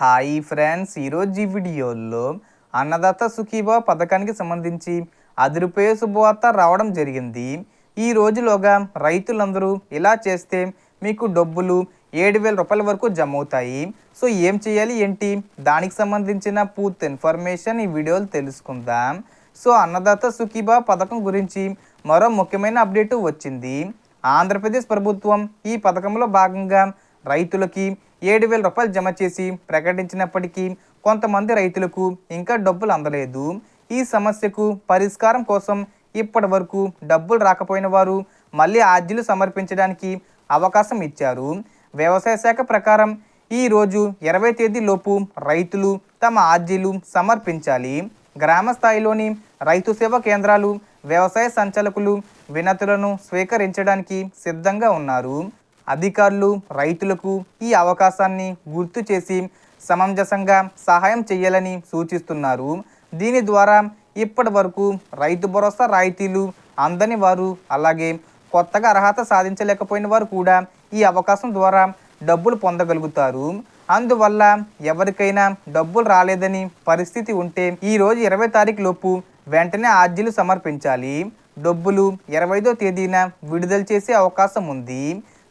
Hi friends ఈరోజు ఈ వీడియోలో అన్నదాత సుఖీభావ పథకానికి సంబంధించి అదిరిపోయే శుభవార్త రావడం జరిగింది. ఈ రోజులోగా రైతులందరూ ఇలా చేస్తే మీకు డబ్బులు ఏడు వేల రూపాయల వరకు జమ అవుతాయి సో ఏం చేయాలి ఏంటి? దానికి సంబంధించిన పూర్తి ఇన్ఫర్మేషన్ ఈ వీడియోలో తెలుసుకుందాం. సో అన్నదాత సుఖీభావ పథకం గురించి మరో ముఖ్యమైన అప్డేటు వచ్చింది. ఆంధ్రప్రదేశ్ ప్రభుత్వం ఈ పథకంలో భాగంగా రైతులకి ఏడు వేల రూపాయలు జమ చేసి ప్రకటించినప్పటికీ కొంతమంది రైతులకు ఇంకా డబ్బులు అందలేదు. ఈ సమస్యకు పరిష్కారం కోసం ఇప్పటి వరకు డబ్బులు రాకపోయిన వారు మళ్ళీ ఆర్జీలు సమర్పించడానికి అవకాశం ఇచ్చారు. వ్యవసాయ శాఖ ప్రకారం ఈ రోజు ఇరవై తేదీ లోపు రైతులు తమ ఆర్జీలు సమర్పించాలి. గ్రామ స్థాయిలోని రైతు సేవా కేంద్రాలు వ్యవసాయ సంచాలకులు వినతులను స్వీకరించడానికి సిద్ధంగా ఉన్నారు. అధికారులు రైతులకు ఈ అవకాశాన్ని గుర్తు చేసి సమంజసంగా సహాయం చేయాలని సూచిస్తున్నారు. దీని ద్వారా ఇప్పటి వరకు రైతు భరోసా రాయితీలు అందని వారు అలాగే కొత్తగా అర్హత సాధించలేకపోయిన వారు కూడా ఈ అవకాశం ద్వారా డబ్బులు పొందగలుగుతారు. అందువల్ల ఎవరికైనా డబ్బులు రాలేదని పరిస్థితి ఉంటే ఈరోజు ఇరవై తారీఖు లోపు వెంటనే ఆర్జీలు సమర్పించాలి. డబ్బులు ఇరవైదో తేదీన విడుదల చేసే అవకాశం ఉంది.